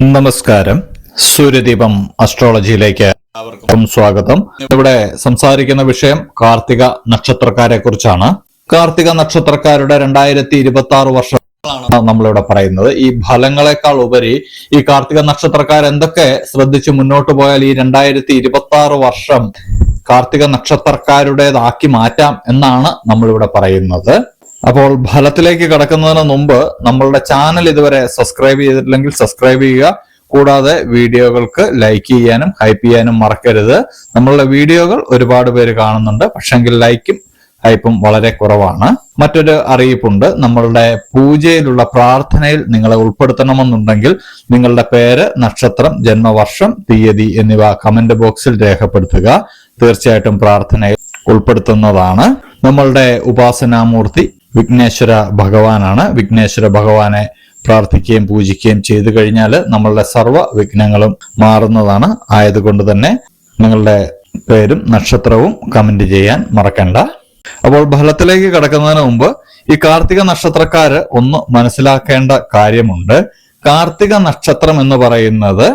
നമസ്കാരം. സൂര്യദീപം അസ്ട്രോളജിയിലേക്ക് എല്ലാവർക്കും സ്വാഗതം. ഇവിടെ സംസാരിക്കുന്ന വിഷയം കാർത്തിക നക്ഷത്രക്കാരെ കുറിച്ചാണ്. കാർത്തിക നക്ഷത്രക്കാരുടെ രണ്ടായിരത്തി ഇരുപത്തി ആറ് വർഷമാണ് നമ്മളിവിടെ പറയുന്നത്. ഈ ഫലങ്ങളെക്കാൾ ഉപരി ഈ കാർത്തിക നക്ഷത്രക്കാർ എന്തൊക്കെ ശ്രദ്ധിച്ച് മുന്നോട്ട് പോയാൽ ഈ രണ്ടായിരത്തി ഇരുപത്തി ആറ് വർഷം കാർത്തിക നക്ഷത്രക്കാരുടേതാക്കി മാറ്റാം എന്നാണ് നമ്മളിവിടെ പറയുന്നത്. അപ്പോൾ ഫലത്തിലേക്ക് കടക്കുന്നതിന് മുമ്പ് നമ്മളുടെ ചാനൽ ഇതുവരെ സബ്സ്ക്രൈബ് ചെയ്തിട്ടില്ലെങ്കിൽ സബ്സ്ക്രൈബ് ചെയ്യുക. കൂടാതെ വീഡിയോകൾക്ക് ലൈക്ക് ചെയ്യാനും ഹൈപ്പ് ചെയ്യാനും മറക്കരുത്. നമ്മളുടെ വീഡിയോകൾ ഒരുപാട് പേര് കാണുന്നുണ്ട്. പക്ഷെങ്കിൽ ലൈക്കും ഹൈപ്പും വളരെ കുറവാണ്. മറ്റൊരു അറിയിപ്പുണ്ട്. നമ്മളുടെ പൂജയിലുള്ള പ്രാർത്ഥനയിൽ നിങ്ങളെ ഉൾപ്പെടുത്തണമെന്നുണ്ടെങ്കിൽ നിങ്ങളുടെ പേര് നക്ഷത്രം ജന്മവർഷം തീയതി എന്നിവ കമന്റ് ബോക്സിൽ രേഖപ്പെടുത്തുക. തീർച്ചയായിട്ടും പ്രാർത്ഥനയിൽ ഉൾപ്പെടുത്തുന്നതാണ്. നമ്മളുടെ ഉപാസനാമൂർത്തി വിഘ്നേശ്വര ഭഗവാനാണ്. വിഘ്നേശ്വര ഭഗവാനെ പ്രാർത്ഥിക്കുകയും പൂജിക്കുകയും ചെയ്തു കഴിഞ്ഞാൽ നമ്മളുടെ സർവ വിഘ്നങ്ങളും മാറുന്നതാണ്. ആയതുകൊണ്ട് തന്നെ നിങ്ങളുടെ പേരും നക്ഷത്രവും കമന്റ് ചെയ്യാൻ മറക്കണ്ട. അപ്പോൾ ഫലത്തിലേക്ക് കടക്കുന്നതിന് മുമ്പ് ഈ കാർത്തിക നക്ഷത്രക്കാര് ഒന്ന് മനസ്സിലാക്കേണ്ട കാര്യമുണ്ട്. കാർത്തിക നക്ഷത്രം എന്ന് പറയുന്നത്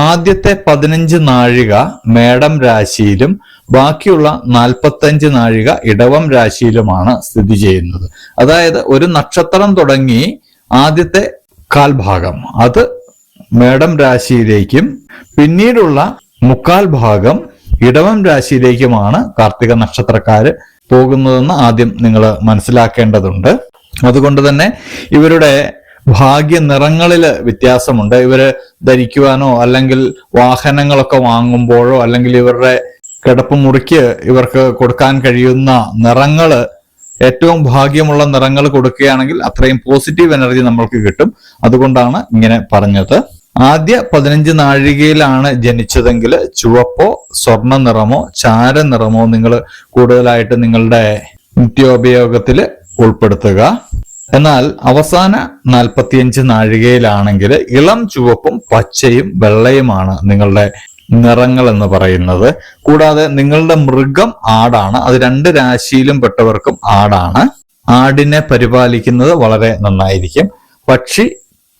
ആദ്യത്തെ പതിനഞ്ച് നാഴിക മേടം രാശിയിലും ബാക്കിയുള്ള നാൽപ്പത്തഞ്ച് നാഴിക ഇടവം രാശിയിലുമാണ് സ്ഥിതി ചെയ്യുന്നത്. അതായത് ഒരു നക്ഷത്രം തുടങ്ങി ആദ്യത്തെ കാൽഭാഗം അത് മേടം രാശിയിലേക്കും പിന്നീടുള്ള മുക്കാൽ ഭാഗം ഇടവം രാശിയിലേക്കുമാണ് കാർത്തിക നക്ഷത്രക്കാര് പോകുന്നതെന്ന് ആദ്യം നിങ്ങൾ മനസ്സിലാക്കേണ്ടതുണ്ട്. അതുകൊണ്ട് തന്നെ ഇവരുടെ ഭാഗ്യ നിറങ്ങളിൽ വ്യത്യാസമുണ്ട്. ഇവർ ധരിക്കുവാനോ അല്ലെങ്കിൽ വാഹനങ്ങളൊക്കെ വാങ്ങുമ്പോഴോ അല്ലെങ്കിൽ ഇവരുടെ കിടപ്പ് മുറിക്ക് ഇവർക്ക് കൊടുക്കാൻ കഴിയുന്ന നിറങ്ങൾ ഏറ്റവും ഭാഗ്യമുള്ള നിറങ്ങൾ കൊടുക്കുകയാണെങ്കിൽ അത്രയും പോസിറ്റീവ് എനർജി നമ്മൾക്ക് കിട്ടും. അതുകൊണ്ടാണ് ഇങ്ങനെ പറഞ്ഞത്. ആദ്യ പതിനഞ്ച് നാഴികയിലാണ് ജനിച്ചതെങ്കിൽ ചുവപ്പോ സ്വർണ നിറമോ ചാര നിറമോ നിങ്ങൾ കൂടുതലായിട്ട് നിങ്ങളുടെ നിത്യോപയോഗത്തിൽ ഉൾപ്പെടുത്തുക. എന്നാൽ അവസാന നാൽപ്പത്തിയഞ്ച് നാഴികയിലാണെങ്കിൽ ഇളം ചുവപ്പും പച്ചയും വെള്ളയുമാണ് നിങ്ങളുടെ നിറങ്ങൾ എന്ന് പറയുന്നത്. കൂടാതെ നിങ്ങളുടെ മൃഗം ആടാണ്. അത് രണ്ട് രാശിയിലും പെട്ടവർക്കും ആടാണ്. ആടിനെ പരിപാലിക്കുന്നത് വളരെ നന്നായിരിക്കും. പക്ഷി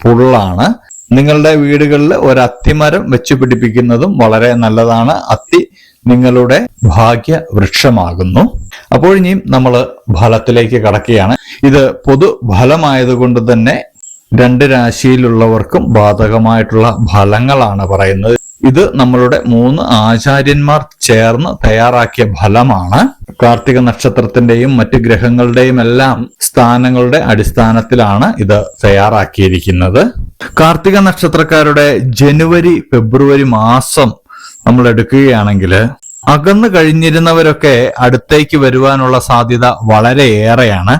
പുള്ളാണ്. നിങ്ങളുടെ വീടുകളിൽ ഒരു അത്തിമരം വെച്ച് പിടിപ്പിക്കുന്നതും വളരെ നല്ലതാണ്. അത്തി നിങ്ങളുടെ ഭാഗ്യ വൃക്ഷമാകുന്നു അപ്പോൾ നമ്മൾ ഫലത്തിലേക്ക് കടക്കുകയാണ്. ഇത് പൊതു ഫലമായതുകൊണ്ട് തന്നെ രണ്ട് രാശിയിലുള്ളവർക്കും ബാധകമായിട്ടുള്ള ഫലങ്ങളാണ് പറയുന്നത്. ഇത് നമ്മളുടെ മൂന്ന് ആചാര്യന്മാർ ചേർന്ന് തയ്യാറാക്കിയ ഫലമാണ്. കാർത്തിക നക്ഷത്രത്തിന്റെയും മറ്റ് ഗ്രഹങ്ങളുടെയും എല്ലാം സ്ഥാനങ്ങളുടെ അടിസ്ഥാനത്തിലാണ് ഇത് തയ്യാറാക്കിയിരിക്കുന്നത്. കാർത്തിക നക്ഷത്രക്കാരുടെ ജനുവരി ഫെബ്രുവരി മാസം നമ്മൾ എടുക്കുകയാണെങ്കിൽ അകന്നു കഴിഞ്ഞിരുന്നവരൊക്കെ അടുത്തേക്ക് വരുവാനുള്ള സാധ്യത വളരെ ഏറെയാണ്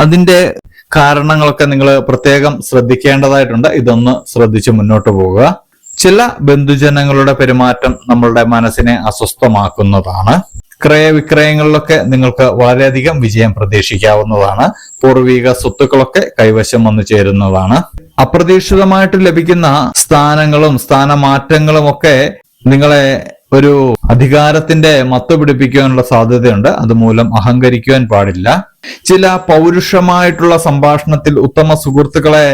അതിന്റെ കാരണങ്ങളൊക്കെ നിങ്ങൾ പ്രത്യേകം ശ്രദ്ധിക്കേണ്ടതായിട്ടുണ്ട്. ഇതൊന്ന് ശ്രദ്ധിച്ച് മുന്നോട്ട് പോവുക. ചില ബന്ധുജനങ്ങളുടെ പെരുമാറ്റം നമ്മളുടെ മനസ്സിനെ അസ്വസ്ഥമാക്കുന്നതാണ്. ക്രയവിക്രയങ്ങളിലൊക്കെ നിങ്ങൾക്ക് വളരെയധികം വിജയം പ്രതീക്ഷിക്കാവുന്നതാണ്. പൂർവീക സ്വത്തുക്കളൊക്കെ കൈവശം വന്നു ചേരുന്നതാണ്. അപ്രതീക്ഷിതമായിട്ട് ലഭിക്കുന്ന സ്ഥാനങ്ങളും സ്ഥാനമാറ്റങ്ങളും ഒക്കെ നിങ്ങളെ ഒരു അധികാരത്തിന്റെ മത്ത് പിടിപ്പിക്കാനുള്ള സാധ്യതയുണ്ട്. അതുമൂലം അഹങ്കരിക്കുവാൻ പാടില്ല. ചില പൗരുഷമായിട്ടുള്ള സംഭാഷണത്തിൽ ഉത്തമ സുഹൃത്തുക്കളെ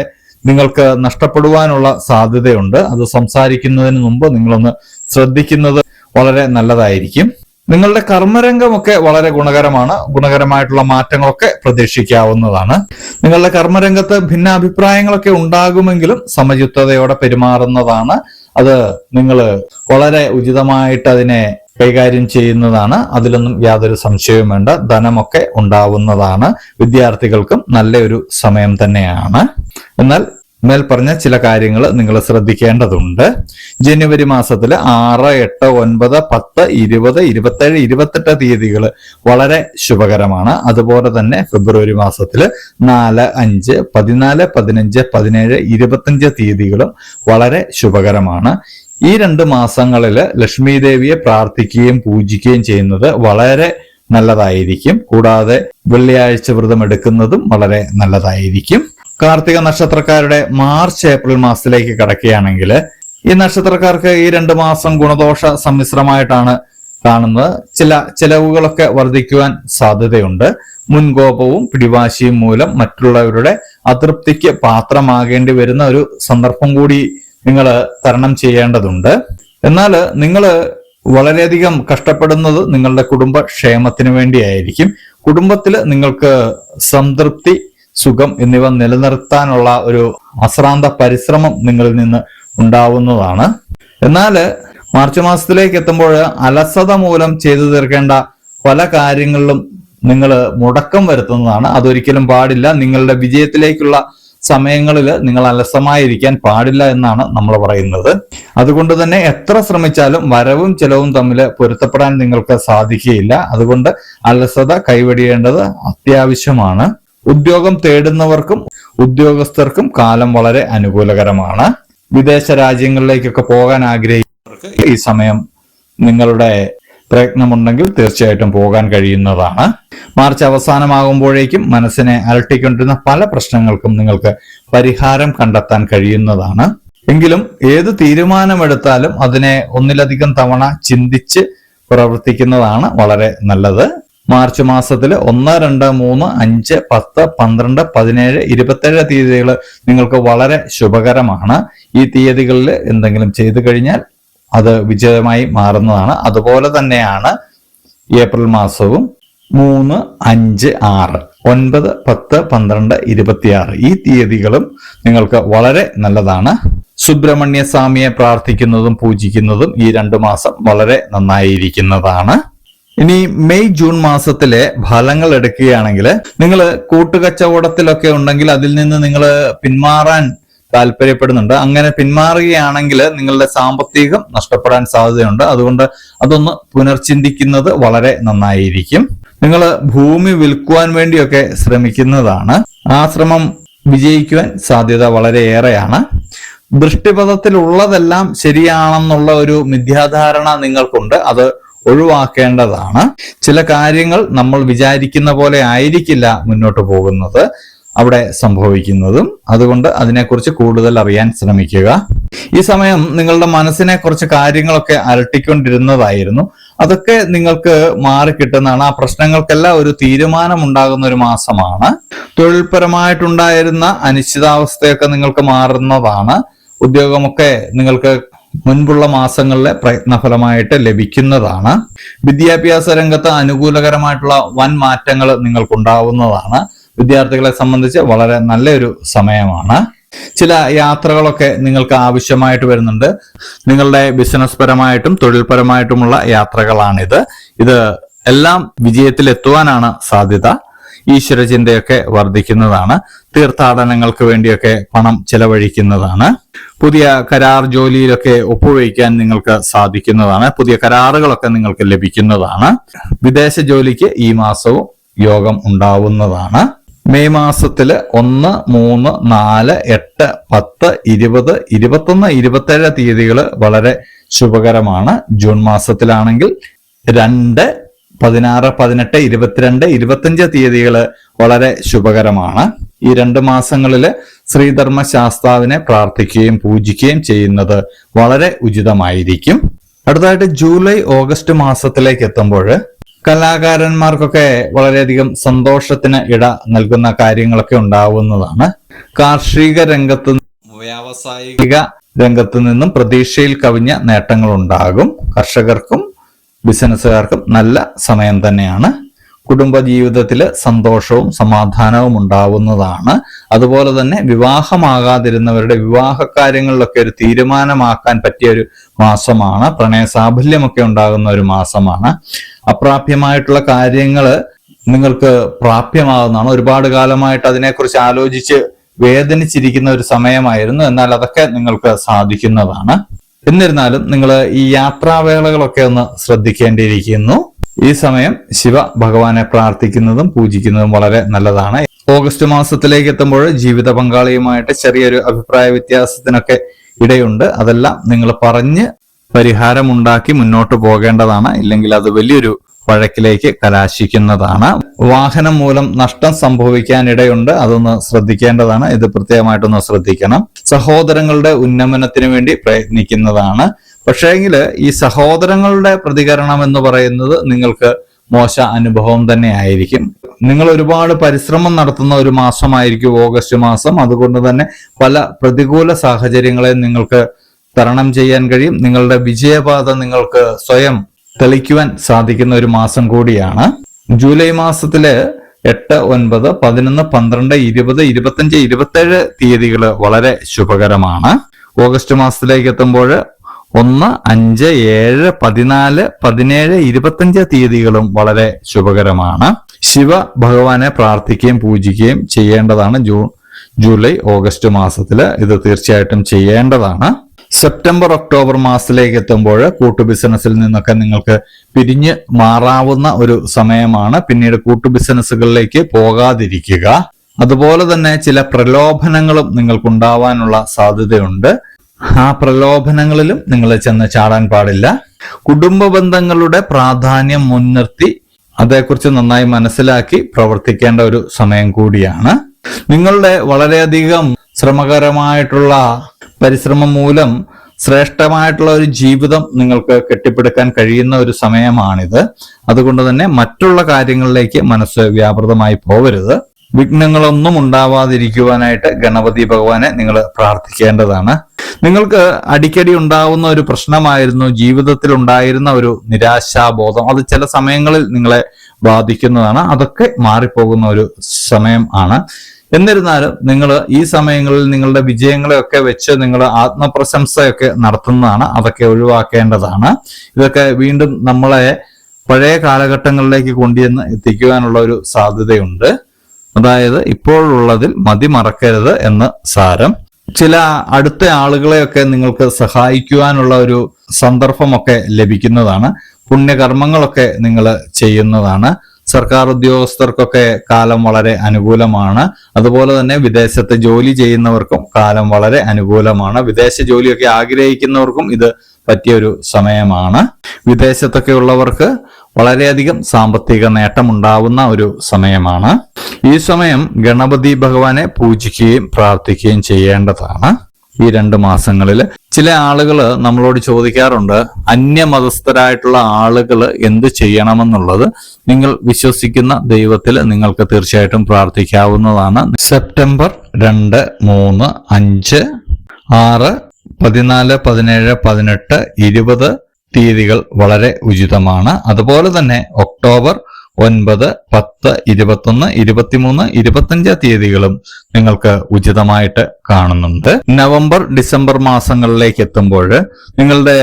നിങ്ങൾക്ക് നഷ്ടപ്പെടുവാനുള്ള സാധ്യതയുണ്ട്. അത് സംസാരിക്കുന്നതിന് മുമ്പ് നിങ്ങളൊന്ന് ശ്രദ്ധിക്കുന്നത് വളരെ നല്ലതായിരിക്കും. നിങ്ങളുടെ കർമ്മരംഗമൊക്കെ വളരെ ഗുണകരമാണ്. ഗുണകരമായിട്ടുള്ള മാറ്റങ്ങളൊക്കെ പ്രതീക്ഷിക്കാവുന്നതാണ്. നിങ്ങളുടെ കർമ്മരംഗത്ത് ഭിന്നാഭിപ്രായങ്ങളൊക്കെ ഉണ്ടാകുമെങ്കിലും സമചിത്തതയോടെ പെരുമാറുന്നതാണ്. അത് നിങ്ങൾ വളരെ ഉചിതമായിട്ട് അതിനെ കൈകാര്യം ചെയ്യുന്നതാണ്. അതിലൊന്നും യാതൊരു സംശയവും വേണ്ട. ധനമൊക്കെ ഉണ്ടാവുന്നതാണ്. വിദ്യാർത്ഥികൾക്കും നല്ലൊരു സമയം തന്നെയാണ്. എന്നാൽ മേൽപ്പറഞ്ഞ ചില കാര്യങ്ങൾ നിങ്ങൾ ശ്രദ്ധിക്കേണ്ടതുണ്ട്. ജനുവരി മാസത്തിൽ ആറ് എട്ട് ഒൻപത് പത്ത് ഇരുപത് ഇരുപത്തേഴ് ഇരുപത്തെട്ട് തീയതികൾ വളരെ ശുഭകരമാണ്. അതുപോലെ തന്നെ ഫെബ്രുവരി മാസത്തിൽ നാല് അഞ്ച് പതിനാല് പതിനഞ്ച് പതിനേഴ് ഇരുപത്തഞ്ച് തീയതികളും വളരെ ശുഭകരമാണ്. ഈ രണ്ട് മാസങ്ങളിൽ ലക്ഷ്മി ദേവിയെ പ്രാർത്ഥിക്കുകയും പൂജിക്കുകയും ചെയ്യുന്നത് വളരെ നല്ലതായിരിക്കും. കൂടാതെ വെള്ളിയാഴ്ച വ്രതം എടുക്കുന്നതും വളരെ നല്ലതായിരിക്കും. കാർത്തിക നക്ഷത്രക്കാരുടെ മാർച്ച് ഏപ്രിൽ മാസത്തിലേക്ക് കടക്കുകയാണെങ്കിൽ ഈ നക്ഷത്രക്കാർക്ക് ഈ രണ്ട് മാസം ഗുണദോഷ സമ്മിശ്രമായിട്ടാണ് കാണുന്നത്. ചില ചെലവുകളൊക്കെ വർദ്ധിക്കുവാൻ സാധ്യതയുണ്ട്. മുൻകോപവും പിടിവാശിയും മൂലം മറ്റുള്ളവരുടെ അതൃപ്തിക്ക് പാത്രമാകേണ്ടി വരുന്ന ഒരു സന്ദർഭം കൂടി നിങ്ങൾ തരണം ചെയ്യേണ്ടതുണ്ട്. എന്നാൽ നിങ്ങൾ വളരെയധികം കഷ്ടപ്പെടുന്നത് നിങ്ങളുടെ കുടുംബ ക്ഷേമത്തിന് വേണ്ടിയായിരിക്കും. കുടുംബത്തിൽ നിങ്ങൾക്ക് സംതൃപ്തി സുഖം എന്നിവ നിലനിർത്താനുള്ള ഒരു അശ്രാന്ത പരിശ്രമം നിങ്ങളിൽ നിന്ന് ഉണ്ടാവുന്നതാണ്. എന്നാൽ മാർച്ച് മാസത്തിലേക്ക് എത്തുമ്പോൾ അലസത മൂലം ചെയ്തു തീർക്കേണ്ട പല കാര്യങ്ങളിലും നിങ്ങൾ മുടക്കം വരുത്തുന്നതാണ്. അതൊരിക്കലും പാടില്ല. നിങ്ങളുടെ വിജയത്തിലേക്കുള്ള സമയങ്ങളിൽ നിങ്ങൾ അലസമായിരിക്കാൻ പാടില്ല എന്നാണ് നമ്മൾ പറയുന്നത്. അതുകൊണ്ട് തന്നെ എത്ര ശ്രമിച്ചാലും വരവും ചെലവും തമ്മിൽ പൊരുത്തപ്പെടാൻ നിങ്ങൾക്ക് സാധിക്കുകയില്ല. അതുകൊണ്ട് അലസത കൈവെടിയേണ്ടത് അത്യാവശ്യമാണ്. ഉദ്യോഗം തേടുന്നവർക്കും ഉദ്യോഗസ്ഥർക്കും കാലം വളരെ അനുകൂലകരമാണ്. വിദേശ രാജ്യങ്ങളിലേക്കൊക്കെ പോകാൻ ആഗ്രഹിക്കുന്നവർക്ക് ഈ സമയം നിങ്ങളുടെ പ്രയത്നമുണ്ടെങ്കിൽ തീർച്ചയായിട്ടും പോകാൻ കഴിയുന്നതാണ്. മാർച്ച് അവസാനമാകുമ്പോഴേക്കും മനസ്സിനെ അലട്ടിക്കൊണ്ടിരുന്ന പല പ്രശ്നങ്ങൾക്കും നിങ്ങൾക്ക് പരിഹാരം കണ്ടെത്താൻ കഴിയുന്നതാണ്. എങ്കിലും ഏത് തീരുമാനമെടുത്താലും അതിനെ ഒന്നിലധികം തവണ ചിന്തിച്ച് പ്രവർത്തിക്കുന്നതാണ് വളരെ നല്ലത്. മാർച്ച് മാസത്തിൽ ഒന്ന് രണ്ട് മൂന്ന് അഞ്ച് പത്ത് പന്ത്രണ്ട് പതിനേഴ് ഇരുപത്തേഴ് തീയതികൾ നിങ്ങൾക്ക് വളരെ ശുഭകരമാണ്. ഈ തീയതികളിൽ എന്തെങ്കിലും ചെയ്തു കഴിഞ്ഞാൽ അത് വിജയമായി മാറുന്നതാണ്. അതുപോലെ തന്നെയാണ് ഏപ്രിൽ മാസവും മൂന്ന് അഞ്ച് ആറ് ഒൻപത് പത്ത് പന്ത്രണ്ട് ഇരുപത്തിയാറ്. ഈ തീയതികളും നിങ്ങൾക്ക് വളരെ നല്ലതാണ്. സുബ്രഹ്മണ്യ സ്വാമിയെ പ്രാർത്ഥിക്കുന്നതും പൂജിക്കുന്നതും ഈ രണ്ടു മാസം വളരെ നന്നായിരിക്കുന്നതാണ്. ഇനി മെയ് ജൂൺ മാസത്തിലെ ഫലങ്ങൾ എടുക്കുകയാണെങ്കിൽ നിങ്ങൾ കൂട്ടുകച്ചവടത്തിലൊക്കെ ഉണ്ടെങ്കിൽ അതിൽ നിന്ന് നിങ്ങൾ പിന്മാറാൻ താല്പര്യപ്പെടുന്നുണ്ട്. അങ്ങനെ പിന്മാറുകയാണെങ്കിൽ നിങ്ങളുടെ സാമ്പത്തികം നഷ്ടപ്പെടാൻ സാധ്യതയുണ്ട്. അതുകൊണ്ട് അതൊന്ന് പുനർചിന്തിക്കുന്നത് വളരെ നന്നായിരിക്കും. നിങ്ങൾ ഭൂമി വിൽക്കുവാൻ വേണ്ടിയൊക്കെ ശ്രമിക്കുന്നതാണ്. ആ ശ്രമം വിജയിക്കുവാൻ സാധ്യത വളരെയേറെയാണ്. ദൃഷ്ടിപഥത്തിലുള്ളതെല്ലാം ശരിയാണെന്നുള്ള ഒരു മിഥ്യാധാരണ നിങ്ങൾക്കുണ്ട്. അത് ഒഴിവാക്കേണ്ടതാണ്. ചില കാര്യങ്ങൾ നമ്മൾ വിചാരിക്കുന്ന പോലെ ആയിരിക്കില്ല മുന്നോട്ട് പോകുന്നത് അവിടെ സംഭവിക്കുന്നതും. അതുകൊണ്ട് അതിനെക്കുറിച്ച് കൂടുതൽ അറിയാൻ ശ്രമിക്കുക. ഈ സമയം നിങ്ങളുടെ മനസ്സിനെ കുറച്ച് കാര്യങ്ങളൊക്കെ അലട്ടിക്കൊണ്ടിരുന്നതായിരുന്നു. അതൊക്കെ നിങ്ങൾക്ക് മാറി മാറിക്കിട്ടുന്നതാണ് ആ പ്രശ്നങ്ങൾക്കെല്ലാം ഒരു തീരുമാനം ഉണ്ടാകുന്ന ഒരു മാസമാണ്. തൊഴിൽപരമായിട്ടുണ്ടായിരുന്ന അനിശ്ചിതാവസ്ഥയൊക്കെ നിങ്ങൾക്ക് മാറുന്നതാണ്. ഉദ്യോഗമൊക്കെ നിങ്ങൾക്ക് മുൻപുള്ള മാസങ്ങളിലെ പ്രയത്നഫലമായിട്ട് ലഭിക്കുന്നതാണ്. വിദ്യാഭ്യാസ രംഗത്ത് അനുകൂലകരമായിട്ടുള്ള വൻ മാറ്റങ്ങൾ നിങ്ങൾക്കുണ്ടാവുന്നതാണ്. വിദ്യാർത്ഥികളെ സംബന്ധിച്ച് വളരെ നല്ലൊരു സമയമാണ്. ചില യാത്രകളൊക്കെ നിങ്ങൾക്ക് ആവശ്യമായിട്ട് വരുന്നുണ്ട്. നിങ്ങളുടെ ബിസിനസ് പരമായിട്ടും തൊഴിൽപരമായിട്ടുമുള്ള യാത്രകളാണിത്. ഇത് എല്ലാം വിജയത്തിലെത്തുവാനാണ് സാധ്യത. ഈശ്വരചിന്തയൊക്കെ വർദ്ധിക്കുന്നതാണ് തീർത്ഥാടനങ്ങൾക്ക് വേണ്ടിയൊക്കെ പണം ചെലവഴിക്കുന്നതാണ്. പുതിയ കരാർ ജോലിയിലൊക്കെ ഒപ്പുവയ്ക്കാൻ നിങ്ങൾക്ക് സാധിക്കുന്നതാണ് പുതിയ കരാറുകളൊക്കെ നിങ്ങൾക്ക് ലഭിക്കുന്നതാണ്. വിദേശ ജോലിക്ക് ഈ മാസവും യോഗം ഉണ്ടാവുന്നതാണ്. മെയ് മാസത്തിൽ ഒന്ന് മൂന്ന് നാല് എട്ട് പത്ത് ഇരുപത് ഇരുപത്തൊന്ന് ഇരുപത്തേഴ് തീയതികൾ വളരെ ശുഭകരമാണ്. ജൂൺ മാസത്തിലാണെങ്കിൽ രണ്ട് പതിനാറ് പതിനെട്ട് ഇരുപത്തിരണ്ട് ഇരുപത്തിയഞ്ച് തീയതികൾ വളരെ ശുഭകരമാണ്. ഈ രണ്ട് മാസങ്ങളിൽ ശ്രീധർമ്മ ശാസ്താവിനെ പ്രാർത്ഥിക്കുകയും പൂജിക്കുകയും ചെയ്യുന്നത് വളരെ ഉചിതമായിരിക്കും. അടുത്തതായിട്ട് ജൂലൈ ഓഗസ്റ്റ് മാസത്തിലേക്ക് എത്തുമ്പോൾ കലാകാരന്മാർക്കൊക്കെ വളരെയധികം സന്തോഷത്തിന് ഇട നൽകുന്ന കാര്യങ്ങളൊക്കെ ഉണ്ടാവുന്നതാണ്. കാർഷിക രംഗത്ത് വ്യാവസായിക രംഗത്ത് നിന്നും പ്രതീക്ഷയിൽ കവിഞ്ഞ നേട്ടങ്ങൾ ഉണ്ടാകും കർഷകർക്കും ബിസിനസ്സുകാർക്കും നല്ല സമയം തന്നെയാണ്. കുടുംബജീവിതത്തിൽ സന്തോഷവും സമാധാനവും ഉണ്ടാവുന്നതാണ്. അതുപോലെ തന്നെ വിവാഹമാകാതിരുന്നവരുടെ വിവാഹ കാര്യങ്ങളിലൊക്കെ ഒരു തീരുമാനമാക്കാൻ പറ്റിയ ഒരു മാസമാണ്. പ്രണയ സാഫല്യമൊക്കെ ഉണ്ടാകുന്ന ഒരു മാസമാണ്. അപ്രാപ്യമായിട്ടുള്ള കാര്യങ്ങൾ നിങ്ങൾക്ക് പ്രാപ്യമാകുന്നതാണ് ഒരുപാട് കാലമായിട്ട് അതിനെക്കുറിച്ച് ആലോചിച്ച് വേദനിച്ചിരിക്കുന്ന ഒരു സമയമായിരുന്നു. എന്നാൽ അതൊക്കെ നിങ്ങൾക്ക് സാധിക്കുന്നതാണ്. എന്നിരുന്നാലും നിങ്ങൾ ഈ യാത്രാവേളകളൊക്കെ ഒന്ന് ശ്രദ്ധിക്കേണ്ടിയിരിക്കുന്നു. ഈ സമയം ശിവ ഭഗവാനെ പ്രാർത്ഥിക്കുന്നതും പൂജിക്കുന്നതും വളരെ നല്ലതാണ്. ഓഗസ്റ്റ് മാസത്തിലേക്ക് എത്തുമ്പോൾ ജീവിത പങ്കാളിയുമായിട്ട് ചെറിയൊരു അഭിപ്രായ വ്യത്യാസത്തിനൊക്കെ ഇടയുണ്ട്. അതെല്ലാം നിങ്ങൾ പറഞ്ഞ് പരിഹാരമുണ്ടാക്കി മുന്നോട്ട് പോകേണ്ടതാണ്. ഇല്ലെങ്കിൽ അത് വലിയൊരു വഴക്കിലേക്ക് കലാശിക്കുന്നതാണ്. വാഹനം മൂലം നഷ്ടം സംഭവിക്കാനിടയുണ്ട്. അതൊന്ന് ശ്രദ്ധിക്കേണ്ടതാണ്. ഇത് പ്രത്യേകമായിട്ടൊന്ന് ശ്രദ്ധിക്കണം. സഹോദരങ്ങളുടെ ഉന്നമനത്തിന് വേണ്ടി പ്രയത്നിക്കുന്നതാണ്. പക്ഷേങ്കിൽ ഈ സഹോദരങ്ങളുടെ പ്രതികരണം എന്ന് പറയുന്നത് നിങ്ങൾക്ക് മോശ അനുഭവം തന്നെ ആയിരിക്കും. നിങ്ങൾ ഒരുപാട് പരിശ്രമം നടത്തുന്ന ഒരു മാസമായിരിക്കും ഓഗസ്റ്റ് മാസം. അതുകൊണ്ട് തന്നെ പല പ്രതികൂല സാഹചര്യങ്ങളെ നിങ്ങൾക്ക് തരണം ചെയ്യാൻ കഴിയും. നിങ്ങളുടെ വിജയപാത നിങ്ങൾക്ക് സ്വയം തെളിക്കുവാൻ സാധിക്കുന്ന ഒരു മാസം കൂടിയാണ്. ജൂലൈ മാസത്തിൽ എട്ട് ഒൻപത് പതിനൊന്ന് പന്ത്രണ്ട് ഇരുപത് ഇരുപത്തഞ്ച് ഇരുപത്തേഴ് തീയതികൾ വളരെ ശുഭകരമാണ്. ഓഗസ്റ്റ് മാസത്തിലേക്ക് എത്തുമ്പോൾ ഒന്ന് അഞ്ച് ഏഴ് പതിനാല് പതിനേഴ് ഇരുപത്തഞ്ച് തീയതികളും വളരെ ശുഭകരമാണ്. ശിവ ഭഗവാനെ പ്രാർത്ഥിക്കുകയും പൂജിക്കുകയും ചെയ്യേണ്ടതാണ് ജൂൺ ജൂലൈ ഓഗസ്റ്റ് മാസത്തിൽ ഇത് തീർച്ചയായിട്ടും ചെയ്യേണ്ടതാണ്. സെപ്റ്റംബർ ഒക്ടോബർ മാസത്തിലേക്ക് എത്തുമ്പോൾ കൂട്ടു ബിസിനസ്സിൽ നിന്നൊക്കെ നിങ്ങൾക്ക് പിരിഞ്ഞ് മാറാവുന്ന ഒരു സമയമാണ്. പിന്നീട് കൂട്ടു ബിസിനസ്സുകളിലേക്ക് പോകാതിരിക്കുക. അതുപോലെ തന്നെ ചില പ്രലോഭനങ്ങളും നിങ്ങൾക്കുണ്ടാവാനുള്ള സാധ്യതയുണ്ട്. ആ പ്രലോഭനങ്ങളിലും നിങ്ങൾ ചെന്ന് ചാടാൻ പാടില്ല. കുടുംബ ബന്ധങ്ങളുടെ പ്രാധാന്യം മുൻനിർത്തി അതേക്കുറിച്ച് നന്നായി മനസ്സിലാക്കി പ്രവർത്തിക്കേണ്ട ഒരു സമയം കൂടിയാണ്. നിങ്ങളുടെ വളരെയധികം ശ്രമകരമായിട്ടുള്ള പരിശ്രമം മൂലം ശ്രേഷ്ഠമായിട്ടുള്ള ഒരു ജീവിതം നിങ്ങൾക്ക് കെട്ടിപ്പടുക്കാൻ കഴിയുന്ന ഒരു സമയമാണിത്. അതുകൊണ്ട് തന്നെ മറ്റുള്ള കാര്യങ്ങളിലേക്ക് മനസ്സ് വ്യാപൃതമായി പോവരുത് വിഘ്നങ്ങളൊന്നും ഉണ്ടാവാതിരിക്കുവാനായിട്ട് ഗണപതി ഭഗവാനെ നിങ്ങൾ പ്രാർത്ഥിക്കേണ്ടതാണ്. നിങ്ങൾക്ക് അടിക്കടി ഉണ്ടാവുന്ന ഒരു പ്രശ്നമായിരുന്നു ജീവിതത്തിൽ ഉണ്ടായിരുന്ന ഒരു നിരാശാബോധം. അത് ചില സമയങ്ങളിൽ നിങ്ങളെ ബാധിക്കുന്നതാണ്. അതൊക്കെ മാറിപ്പോകുന്ന ഒരു സമയം ആണ്. എന്നിരുന്നാലും നിങ്ങൾ ഈ സമയങ്ങളിൽ നിങ്ങളുടെ വിജയങ്ങളെയൊക്കെ വെച്ച് നിങ്ങൾ ആത്മപ്രശംസയൊക്കെ നടത്തുന്നതാണ് അതൊക്കെ ഒഴിവാക്കേണ്ടതാണ്. ഇതൊക്കെ വീണ്ടും നമ്മളെ പഴയ കാലഘട്ടങ്ങളിലേക്ക് കൊണ്ടുവന്ന് എത്തിക്കുവാനുള്ള ഒരു സാധ്യതയുണ്ട്. അതായത് ഇപ്പോഴുള്ളതിൽ മതി മറക്കരുത് എന്ന് സാരം. ചില അടുത്ത ആളുകളെയൊക്കെ നിങ്ങൾക്ക് സഹായിക്കുവാനുള്ള ഒരു സന്ദർഭമൊക്കെ ലഭിക്കുന്നതാണ്. പുണ്യകർമ്മങ്ങളൊക്കെ നിങ്ങൾ ചെയ്യുന്നതാണ്. സർക്കാർ ഉദ്യോഗസ്ഥർക്കൊക്കെ കാലം വളരെ അനുകൂലമാണ്. അതുപോലെ തന്നെ വിദേശത്ത് ജോലി ചെയ്യുന്നവർക്കും കാലം വളരെ അനുകൂലമാണ്. വിദേശ ജോലിയൊക്കെ ആഗ്രഹിക്കുന്നവർക്കും ഇത് പറ്റിയ ഒരു സമയമാണ്. വിദേശത്തൊക്കെ ഉള്ളവർക്ക് വളരെയധികം സാമ്പത്തിക നേട്ടമുണ്ടാവുന്ന ഒരു സമയമാണ്. ഈ സമയം ഗണപതി ഭഗവാനെ പൂജിക്കുകയും പ്രാർത്ഥിക്കുകയും ചെയ്യേണ്ടതാണ്. ഈ രണ്ട് മാസങ്ങളിൽ ചില ആളുകൾ നമ്മളോട് ചോദിക്കാറുണ്ട് അന്യമതസ്ഥരായിട്ടുള്ള ആളുകൾ എന്ത് ചെയ്യണമെന്നുള്ളത്? നിങ്ങൾ വിശ്വസിക്കുന്ന ദൈവത്തിൽ നിങ്ങൾക്ക് തീർച്ചയായിട്ടും പ്രാർത്ഥിക്കാവുന്നതാണ്. സെപ്റ്റംബർ രണ്ട് മൂന്ന് അഞ്ച് ആറ് പതിനാല് പതിനേഴ് പതിനെട്ട് ഇരുപത് തീയതികൾ വളരെ ഉചിതമാണ്. അതുപോലെ തന്നെ ഒക്ടോബർ ഒൻപത് പത്ത് ഇരുപത്തൊന്ന് ഇരുപത്തിമൂന്ന് ഇരുപത്തഞ്ച് തീയതികളും നിങ്ങൾക്ക് ഉചിതമായിട്ട് കാണുന്നുണ്ട്. നവംബർ ഡിസംബർ മാസങ്ങളിലേക്ക് എത്തുമ്പോൾ നിങ്ങളുടെ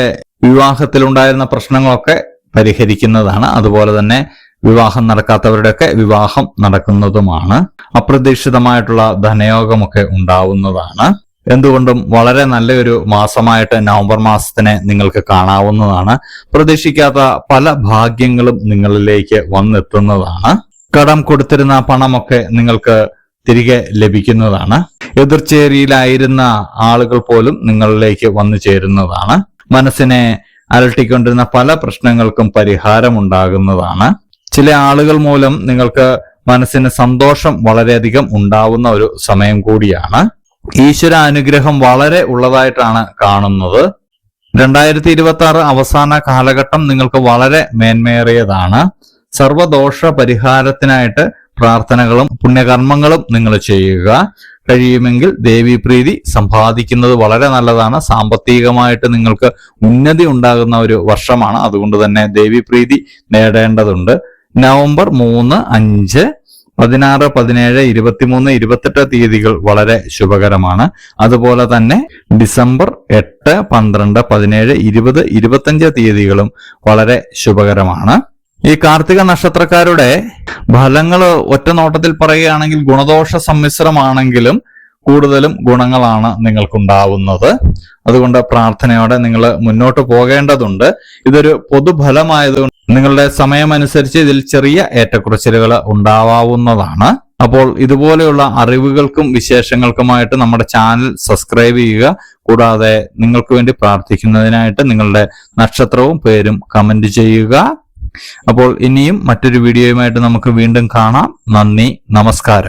വിവാഹത്തിലുണ്ടായിരുന്ന പ്രശ്നങ്ങളൊക്കെ പരിഹരിക്കുന്നതാണ്. അതുപോലെ തന്നെ വിവാഹം നടക്കാത്തവരുടെയൊക്കെ വിവാഹം നടക്കുന്നതുമാണ്. അപ്രതീക്ഷിതമായിട്ടുള്ള ധനയോഗമൊക്കെ ഉണ്ടാവുന്നതാണ്. എന്തുകൊണ്ടും വളരെ നല്ലൊരു മാസമായിട്ട് നവംബർ മാസത്തിനെ നിങ്ങൾക്ക് കാണാവുന്നതാണ്. പ്രതീക്ഷിക്കാത്ത പല ഭാഗ്യങ്ങളും നിങ്ങളിലേക്ക് വന്നെത്തുന്നതാണ്. കടം കൊടുത്തിരുന്ന പണമൊക്കെ നിങ്ങൾക്ക് തിരികെ ലഭിക്കുന്നതാണ്. എതിർചേരിയിലായിരുന്ന ആളുകൾ പോലും നിങ്ങളിലേക്ക് വന്നു ചേരുന്നതാണ്. മനസ്സിനെ അലട്ടിക്കൊണ്ടിരുന്ന പല പ്രശ്നങ്ങൾക്കും പരിഹാരമുണ്ടാകുന്നതാണ്. ചില ആളുകൾ മൂലം നിങ്ങൾക്ക് മനസ്സിന് സന്തോഷം വളരെയധികം ഉണ്ടാവുന്ന ഒരു സമയം കൂടിയാണ്. ഈശ്വര അനുഗ്രഹം വളരെ ഉള്ളതായിട്ടാണ് കാണുന്നത്. രണ്ടായിരത്തി ഇരുപത്തി ആറ് അവസാന കാലഘട്ടം നിങ്ങൾക്ക് വളരെ മേന്മേറിയതാണ് സർവദോഷ പരിഹാരത്തിനായിട്ട് പ്രാർത്ഥനകളും പുണ്യകർമ്മങ്ങളും നിങ്ങൾ ചെയ്യുക. കഴിയുമെങ്കിൽ ദേവീപ്രീതി സമ്പാദിക്കുന്നത് വളരെ നല്ലതാണ്. സാമ്പത്തികമായിട്ട് നിങ്ങൾക്ക് ഉന്നതി ഉണ്ടാകുന്ന ഒരു വർഷമാണ്. അതുകൊണ്ട് തന്നെ ദേവീപ്രീതി നേടേണ്ടതുണ്ട്. നവംബർ മൂന്ന് അഞ്ച് പതിനാറ് പതിനേഴ് ഇരുപത്തിമൂന്ന് ഇരുപത്തെട്ട് തീയതികൾ വളരെ ശുഭകരമാണ്. അതുപോലെ തന്നെ ഡിസംബർ എട്ട് പന്ത്രണ്ട് പതിനേഴ് ഇരുപത് ഇരുപത്തഞ്ച് തീയതികളും വളരെ ശുഭകരമാണ്. ഈ കാർത്തിക നക്ഷത്രക്കാരുടെ ഫലങ്ങൾ ഒറ്റ നോട്ടത്തിൽ പറയുകയാണെങ്കിൽ ഗുണദോഷ സമ്മിശ്രമാണെങ്കിലും കൂടുതലും ഗുണങ്ങളാണ് നിങ്ങൾക്കുണ്ടാവുന്നത്. അതുകൊണ്ട് പ്രാർത്ഥനയോടെ നിങ്ങൾ മുന്നോട്ട് പോകേണ്ടതുണ്ട്. ഇതൊരു പൊതുഫലമായതുകൊണ്ട് നിങ്ങളുടെ സമയമനുസരിച്ച് ഇതിൽ ചെറിയ ഏറ്റക്കുറച്ചിലുകൾ ഉണ്ടാവാവുന്നതാണ്. അപ്പോൾ ഇതുപോലെയുള്ള അറിവുകൾക്കും വിശേഷങ്ങൾക്കുമായിട്ട് നമ്മുടെ ചാനൽ സബ്സ്ക്രൈബ് ചെയ്യുക. കൂടാതെ നിങ്ങൾക്ക് വേണ്ടി പ്രാർത്ഥിക്കുന്നതിനായിട്ട് നിങ്ങളുടെ നക്ഷത്രവും പേരും കമന്റ് ചെയ്യുക. അപ്പോൾ ഇനിയും മറ്റൊരു വീഡിയോയുമായിട്ട് നമുക്ക് വീണ്ടും കാണാം. നന്ദി നമസ്കാരം.